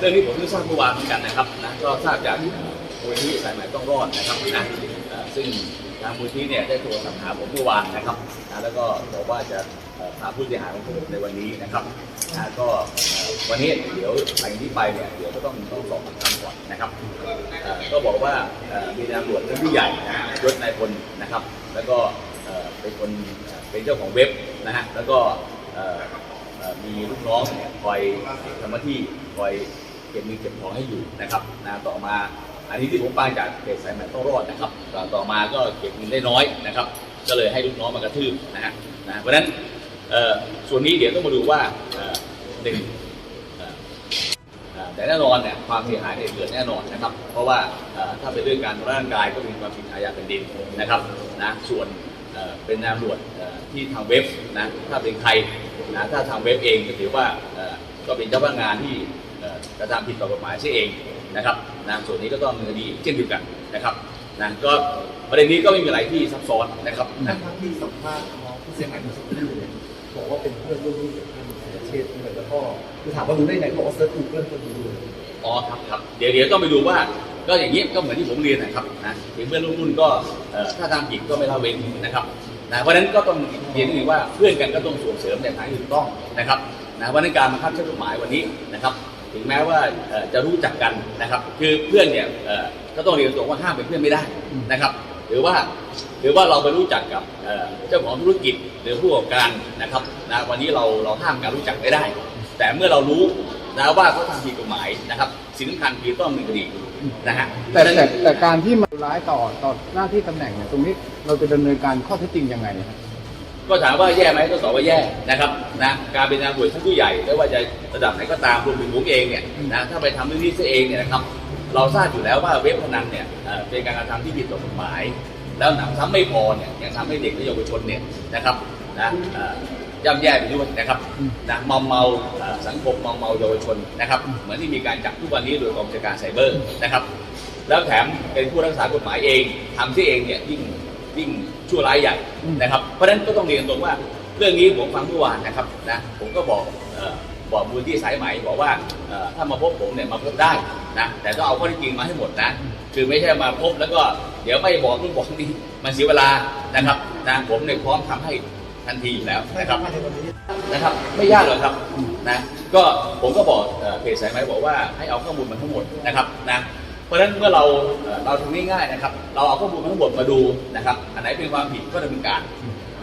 เรื่องนี้ผมเพิ่งทราบเมื่อวานเหมือนกันนะครับนะก็ทราบจากมูลที่สายใหม่ต้องรอดนะครับนะซึ่งทางมูลที่เนี่ยได้โทรศัพท์หาผมเมื่อวานนะครับนะแล้วก็บอกว่าจะพาผู้เสียหายของผมในวันนี้นะครับนะก็วันนี้เดี๋ยวหลังจากนี้ไปเนี่ยเดี๋ยวก็ต้องต้องสอบปากคำก่อนนะครับก็บอกว่ามีนายตำรวจชั้นผู้ใหญ่นะยศนายพลนะครับ แล้วก็เป็นคนเป็นเจ้าของเว็บนะฮะแล้วก็มีลูกน้องเนี่ยคอยทำหน้าที่คอย เก็บเงินเก็บทองให้อยู่นะครับนะต่อมาอันนี้ที่ผมฟังจากเพจสายใหม่ต้องรอดนะครับต่อมาก็เก็บเงินได้น้อยนะครับ ก็เลยให้ลูกน้องมากระทืบนะฮะนะเพราะฉะนั้นส่วนนี้เดี๋ยวต้องมาดูว่าหนึ่งแต่แน่นอนเนี่ยความเสียหายเนี่ยเกิดแน่นอนนะครับ เพราะว่าถ้าเป็นเรื่องการร่างกายก็มีความผิดอาญาแผ่นดินนะครับนะส่วนเป็นนายตำรวจที่ทางเว็บนะถ้าเป็นใครนะถ้าทางเว็บเองก็ถือว่าก็เป็นเจ้าพนักงานที่ กระทำผิดต่อกฎหมายใช่เองนะครับนะส่วนนี้ก็ต้องดำเนินคดีเช่นเดียวกันนะครับนะก็ประเด็นนี้ก็ไม่มีอะไรที่ซับซ้อนนะครับท่านะนครับที่สัมภาษณ์น้องผู้เสียหายเมื่อสักครู่เนี่ยบอกว่าเป็นเพื่อนร่วมรุ่นกับท่านเสียเชษฐ์ด้วยแล้วก็คือถามว่ารู้ได้ไงเขาบอกว่าเซิร์ชกูเกิลก็รู้เลยอ๋อครับครับเดี๋ยวเดี๋ยวต้องไปดูว่าก็อย่างนี้ก็เหมือนที่ผมเรียนนะครับนะถึงเพื่อนรุ่นๆก็เอ่อถ้าทำผิดก็ไม่ละเว้นนะครับนะเพราะฉะนั้นก็ต้องเรียนนิดนึงว่าเพื่อนกันก็ต้องส่งเสริมในทางที่ถูกต้องนะครับนะเพราะฉะนั้นการบังคับใช้กฎหมายวันนี้นะครับ ถึงแม้ว่าเอ่อจะรู้จักกันนะครับ คือเพื่อนเนี่ยเอ่อก็ต้องเรียนตรงว่าห้ามเป็นเพื่อนไม่ได้นะครับ หรือว่าหรือว่าเราไปรู้จักกับเอ่อเจ้าของธุรกิจหรือผู้ประกอบการนะครับนะวันนี้เราเราห้ามการรู้จักไม่ได้ แต่เมื่อเรารู้นะว่าเขาทำผิดกฎหมายนะครับ สิ่งสำคัญคือต้องดำเนินคดีนะฮะแต่แต่แต่การที่มาร้ายต่อต่อหน้าที่ตำแหน่งเนี่ยตรงนี้เราจะดำเนินการข้อเท็จจริงยังไงครับ ก็ถามว่าแย่ไหมก็ตอบว่าแย่นะครับนะการเป็นนายตำรวจชั้นผู้ใหญ่ไม่ว่าจะระดับไหนก็ตามรวมถึงผมเองเนี่ยนะถ้าไปทำเรื่องนี้ซะเองเนี่ยนะครับเราทราบอยู่แล้วว่าเว็บพนันเนี่ยเป็นการกระทำที่ผิดต่อกฎหมาย แล้วหนำซ้ำไม่พอเนี่ยยังทำให้เด็กและเยาวชนเนี่ยนะครับนะย่ำแย่ไปด้วยนะครับนะมอมเมาสังคมมอมเมาเยาวชนนะครับเหมือนที่มีการจับทุกวันนี้โดยกองบัญชาการไซเบอร์นะครับ แล้วแถมเป็นผู้รักษากฎหมายเองทำที่เองเนี่ยยิ่งยิ่ง ชั่วร้ายใหญ่นะครับเพราะฉะนั้นก็ต้องเรียนตรงว่าเรื่องนี้ผมฟังเมื่อวานนะครับนะผมก็บอกบอกมูลที่สายไหมบอกว่าถ้ามาพบผมเนี่ยมาพบได้นะแต่ต้องเอาข้อท็จจริงมาให้หมดนะคือไม่ใช่มาพบแล้วก็เดี๋ยวไม่บอกนู่นบอกนี่มันเสียเวลานะครับนะผมเนี่ยพร้อมทำให้ทันทีอยู่แล้วนะครับนะครับ ไม่ยากหรอกครับนะก็ผมก็บอกเออเพจสายไหมบอกว่าให้เอาข้อมูลมาทั้งหมดนะครับนะ เพราะฉะนั้นเมื่อเราเอ่อเราทำง่ายๆนะครับ เราเอาข้อมูลมาทั้งหมดมาดูนะครับ อันไหนเป็นความผิดก็ดำเนินการ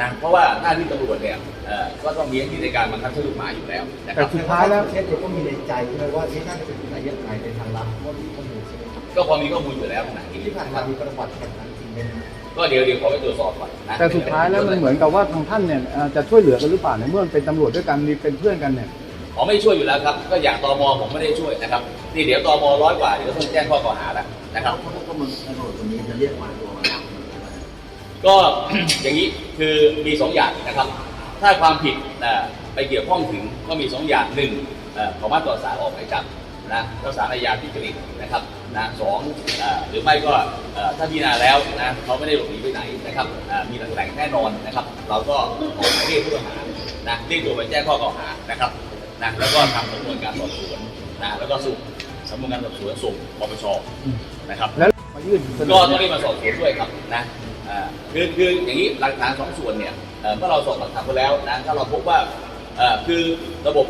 นะเพราะว่าหน้าที่ตำรวจเนี่ยเอ่อก็ต้องมีหน้าที่ในการบังคับใช้กฎหมายอยู่แล้วนะคแต่รับสุดท้ายแล้วเชษฐ์เองก็มีในใจใช่ไหมว่าเอ๊ะน่าจะเป็นไหนยังไงในทางลับว่ามีข้อมูลใช่ไหมครับก็พอมีข้อมูลอยู่แล้วขนาดนี้ที่ผ่านมามีประวัติแบบนั้นจริงไหมครับก็เดี๋ยวเดี๋ยวขอไปตรวจสอบก่อนนะแต่สุดท้ายแล้วมันเหมือนกับว่าทางท่านเนี่ยเอ่อจะช่วยเหลือกันหรือเปล่าในเมื่อมันเป็นตำรวจด้วยกันมีเป็นเพื่อนกันเนี่ย ขอไม่ช่วยอยู่แล้วครับ ก็อย่างตมผมไม่ได้ช่วยนะครับ นี่เดี๋ยวตมร้อยกว่าเดี๋ยวต้องแจ้งข้อกล่าวหาแล้วนะครับข้อมูลตำรวจคนนี้จะเรียกมาตัวมาแล้วก็อย่างนี้คือมีสองอย่างนะครับ ถ้าความผิดนะไปเกี่ยวข้องถึงก็มีสองอย่างหนึ่งเอ่อขอมาต่อสารออกหมายจับนะก็สารอาญาที่จริตนะครับนะสองเอ่อหรือไม่ก็เอ่อถ้าพิจารณาแล้วนะเขาไม่ได้หลบหนีไปไหนนะครับเอ่อมีหลักฐานแน่นอนนะครับ เราก็ออกหมายเรียกผู้ต้องหานะเรียกตัวไปแจ้งข้อกล่าวหานะครับ นะแล้วก็ทำสำนวนการสอบสวนนะแล้วก็ส่งสำนวนการสอบสวนส่งปปชนะครับแล้วมายื่นเสนก็อต้องเรียกมาสอบสวนด้วยครับนะอ่าคือคืออย่างนี้หลักฐานสองส่วนเนี่ยเอ่อเมื่อเราสอบหลักฐานไปแล้วนะถ้าเราพบว่าเอ่อคือระบบ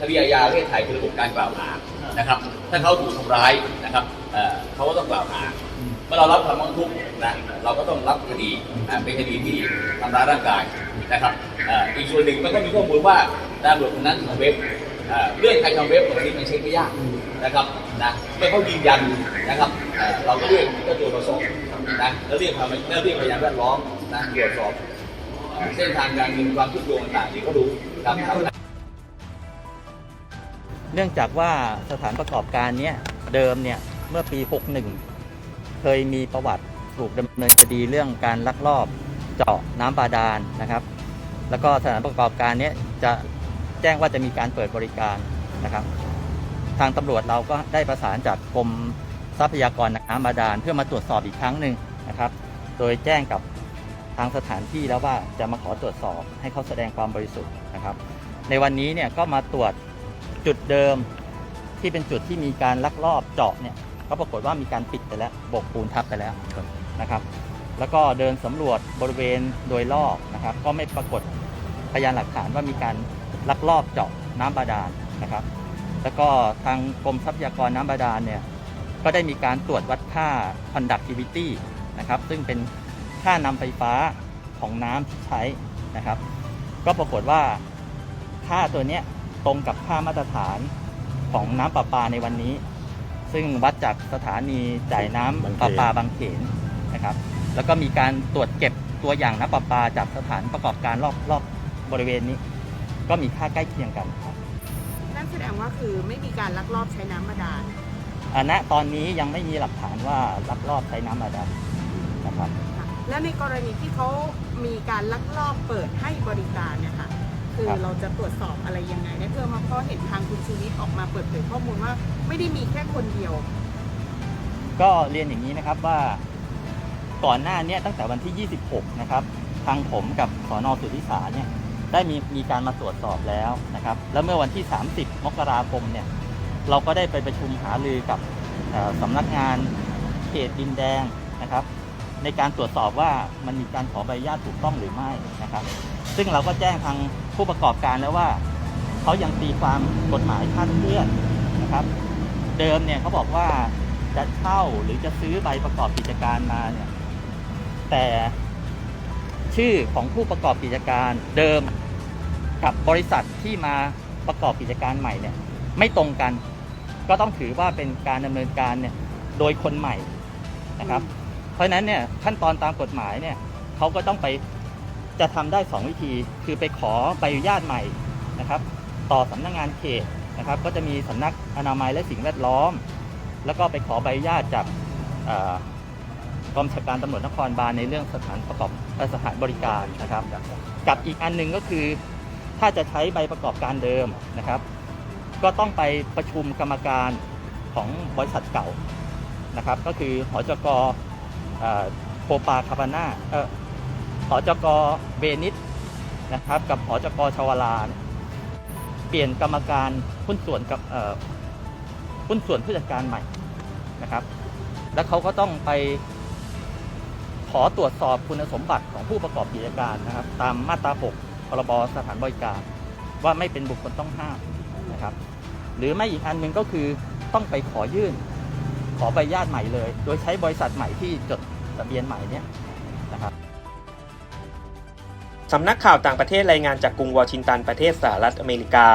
คดีอาญาประเทศไทยคือระบบการกล่าวหานะครับ ถ้าเขาถูกทำร้ายนะครับเอ่อเขาก็ต้องกล่าวหา เมื่อเรารับคำร้องทุกข์นะเราก็ต้องรับคดีนะเป็นคดีที่ทำร้ายร่างกายนะครับเอ่ออีกส่วนหนึ่งมันก็มีข้อมูลว่า ตำรวจคนนั้นทำเว็บเรื่องใครทำเว็บตรงนี้มันเช็คไม่ยากนะครับนะเมื่อเขายืนยันนะครับเราก็เรียกเจ้าตัวมาสอบนะแล้วเรียกพยานแล้วเรียกพยานแวดล้อมนะตรวจสอบเส้นทางการเงินความทุกโยงต่างๆที่เขารู้ครับเนื่องจากว่าสถานประกอบการเนี้ยเดิมเนี่ยเมื่อปี 61 เคยมีประวัติถูกดำเนินคดีเรื่องการลักลอบเจาะน้ำบาดาลนะครับ แล้วก็สถานประกอบการเนี้ยจะ แจ้งว่าจะมีการเปิดบริการนะครับ ทางตำรวจเราก็ได้ประสานจากกรมทรัพยากรน้ำบาดาลเพื่อมาตรวจสอบอีกครั้งหนึ่งนะครับ โดยแจ้งกับทางสถานที่แล้วว่าจะมาขอตรวจสอบให้เขาแสดงความบริสุทธิ์นะครับ ในวันนี้เนี่ยก็มาตรวจจุดเดิมที่เป็นจุดที่มีการลักลอบเจาะเนี่ยก็ปรากฏว่ามีการปิดไปแล้วบกปูนทับไปแล้วนะครับ แล้วก็เดินสำรวจบริเวณโดยรอบนะครับ ก็ไม่ปรากฏพยานหลักฐานว่ามีการ ลักลอบเจาะน้ำบาดาลนะครับ แล้วก็ทางกรมทรัพยากรน้ำบาดาลเนี่ยก็ได้มีการตรวจวัดค่า conductivity นะครับ ซึ่งเป็นค่านำไฟฟ้าของน้ำที่ใช้นะครับ ก็ปรากฏว่าค่าตัวเนี้ยตรงกับค่ามาตรฐานของน้ำประปาในวันนี้ ซึ่งวัดจากสถานีจ่ายน้ำประปาบางเขนนะครับ แล้วก็มีการตรวจเก็บตัวอย่างน้ำประปาจากสถานประกอบการรอบรอบบริเวณนี้ ก็มีค่าใกล้เคียงกันครับนั่นแสดงว่าคือไม่มีการลักลอบใช้น้ำบาดาลอันณตอนนี้ยังไม่มีหลักฐานว่าลักลอบใช้น้ำบาดาลนะครับค่ะและในกรณีที่เขามีการลักลอบเปิดให้บริการเนี่ยค่ะคือครับ เราจะตรวจสอบอะไรยังไงได้เพิ่มมาเพราะเห็นทางคุณชูวิทย์ออกมาเปิดเผยข้อมูลว่าไม่ได้มีแค่คนเดียว ก็เรียนอย่างนี้นะครับว่าก่อนหน้าเนี้ตั้งแต่วันที่ 26 นะครับ ทางผมกับสอนอสุทธิสารเนี่ย ได้มีมีการมาตรวจสอบแล้วนะครับ แล้วเมื่อวันที่ 30 มกราคมเนี่ยเราก็ได้ไปประชุมหารือกับสำนักงานเขตดินแดงนะครับ ในการตรวจสอบว่ามันมีการขอใบอนุญาตถูกต้องหรือไม่นะครับ ซึ่งเราก็แจ้งทางผู้ประกอบการแล้วว่าเขายังตีความกฎหมายคลาดเคลื่อนนะครับ เดิมเนี่ยเขาบอกว่าจะเช่าหรือจะซื้อใบประกอบกิจการมาเนี่ยแต่ชื่อของผู้ประกอบกิจการเดิม กับบริษัทที่มาประกอบกิจการใหม่เนี่ยไม่ตรงกัน ก็ต้องถือว่าเป็นการดำเนินการเนี่ยโดยคนใหม่นะครับ เพราะฉะนั้นเนี่ยขั้นตอนตามกฎหมายเนี่ยเขาก็ต้องไปจะทำได้สองวิธี คือไปขอใบอนุญาตใหม่นะครับ ต่อสำนักงานเขตนะครับ ก็จะมีสำนักอนามัยและสิ่งแวดล้อม แล้วก็ไปขอใบอนุญาตจากเอ่อกองบัญชาการตำรวจนครบาลในเรื่องสถานประกอบเอ่อสถานบริการนะครับ กับอีกอันหนึ่งก็คือ ถ้าจะใช้ใบประกอบการเดิมนะครับ ก็ต้องไปประชุมกรรมการของบริษัทเก่านะครับ ก็คือหอจกโคปาคาบาน่าเออหจกเบนิสนะครับ กับหอจกชวลาเนี่ยเปลี่ยนกรรมการหุ้นส่วนกับหุ้นส่วนผู้จัดการใหม่นะครับ แล้วเขาก็ต้องไปขอตรวจสอบคุณสมบัติของผู้ประกอบกิจการนะครับ ตามมาตรา 6 รบสถานบริการ ว่าไม่เป็นบุคคลต้องห้ามนะครับหรือไม่อีกอันหนึ่งก็คือต้องไปขอยื่น ขอใบอนุญาตใหม่เลย โดยใช้บริษัทใหม่ที่จดทะเบียนใหม่เนี่ยนะครับ สำนักข่าวต่างประเทศรายงานจากกรุงวอชิงตันประเทศสหรัฐอเมริกา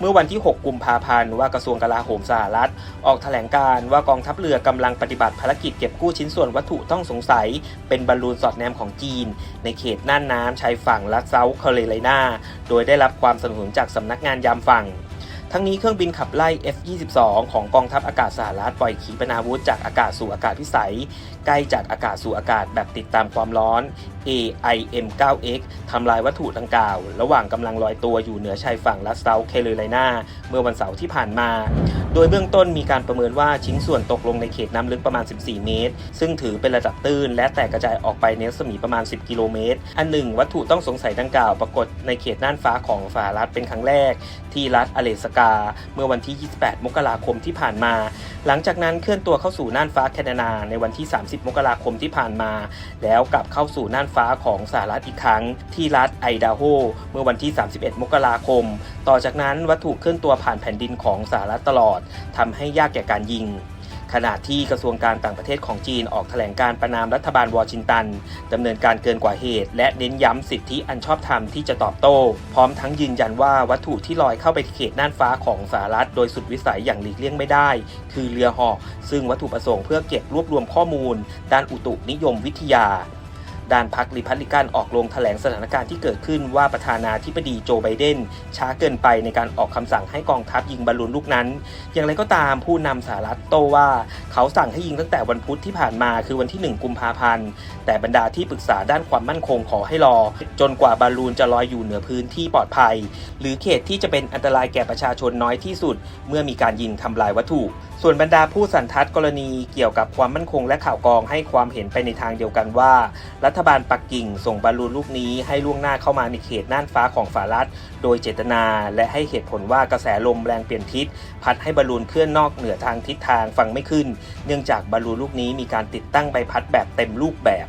เมื่อวันที่ 6 กุมภาพันธ์ว่ากระทรวงกลาโหมสหรัฐ ออกแถลงการว่ากองทัพเรือกำลังปฏิบัติภารกิจเก็บกู้ชิ้นส่วนวัตถุต้องสงสัย เป็นบอลลูนสอดแนมของจีน ในเขตน่านน้ำชายฝั่งรัฐเซาท์แคโรไลนาโดยได้รับความสนับสนุนจากสำนักงานยามฝั่ง ทั้งนี้เครื่องบินขับไล่ F-22 ของกองทัพอากาศสหรัฐปล่อยขีปนาวุธจากอากาศสู่อากาศพิสัย ใกล้จากอากาศสู่อากาศแบบติดตามความร้อน AIM-9X ทำลายวัตถุดังกล่าว ระหว่างกำลังลอยตัวอยู่เหนือชายฝั่งรัสเซาท์แคโรไลนาเมื่อวันเสาร์ที่ผ่านมา โดยเบื้องต้นมีการประเมินว่าชิ้นส่วนตกลงในเขตน้ำลึกประมาณ 14 เมตร ซึ่งถือเป็นระดับตื้น และแตกกระจายออกไปในรัศมีประมาณ 10 กิโลเมตร อันหนึ่งวัตถุต้องสงสัยดังกล่าวปรากฏในเขตน่านฟ้าของสหรัฐเป็นครั้งแรก ที่รัฐอเลสกา เมื่อวันที่ 28 มกราคมที่ผ่านมา หลังจากนั้นเคลื่อนตัวเข้าสู่น่านฟ้าแคนาดาในวันที่ 30 มกราคมที่ผ่านมา แล้วกลับเข้าสู่น่านฟ้าของสหรัฐอีกครั้ง ที่รัฐไอดาโฮเมื่อวันที่ 31 มกราคม ต่อจากนั้นวัตถุเคลื่อนตัวผ่านแผ่นดินของสหรัฐตลอดทำให้ยากแก่การยิง ขณะที่กระทรวงการต่างประเทศของจีนออกแถลงการประนามรัฐบาลวอชิงตันดำเนินการเกินกว่าเหตุ และเน้นย้ำสิทธิอันชอบธรรมที่จะตอบโต้ พร้อมทั้งยืนยันว่าวัตถุที่ลอยเข้าไปเขตน่านฟ้าของสหรัฐโดยสุดวิสัยอย่างหลีกเลี่ยงไม่ได้ คือเรือหอกซึ่งวัตถุประสงค์เพื่อเก็บรวบรวมข้อมูล ด้านอุตุนิยมวิทยา ด้านพรรคริพับลิกันออกลงแถลงสถานการณ์ที่เกิดขึ้นว่าประธานาธิบดีโจไบเดน ช้าเกินไปในการออกคำสั่งให้กองทัพยิงบอลลูนลูกนั้น อย่างไรก็ตามผู้นำสหรัฐโต้ว่าเขาสั่งให้ยิงตั้งแต่วันพุธที่ผ่านมาคือวันที่ 1 กุมภาพันธ์ แต่บรรดาที่ปรึกษาด้านความมั่นคงขอให้รอ จนกว่าบอลลูนจะลอยอยู่เหนือพื้นที่ปลอดภัย หรือเขตที่จะเป็นอันตรายแก่ประชาชนน้อยที่สุด เมื่อมีการยิงทำลายวัตถุ ส่วนบรรดาผู้สันทัดกรณีเกี่ยวกับความมั่นคงและข่าวกรองให้ความเห็นไปในทางเดียวกันว่า รัฐบาลปักกิ่งส่งบอลลูนลูกนี้ให้ล่วงหน้าเข้ามาในเขตน่านฟ้าของฝารัฐ โดยเจตนาและให้เหตุผลว่ากระแสลมแรงเปลี่ยนทิศ พัดให้บอลลูนเคลื่อนนอกเหนือทางทิศทางฟังไม่ขึ้น เนื่องจากบอลลูนลูกนี้มีการติดตั้งใบพัดแบบเต็มรูปแบบ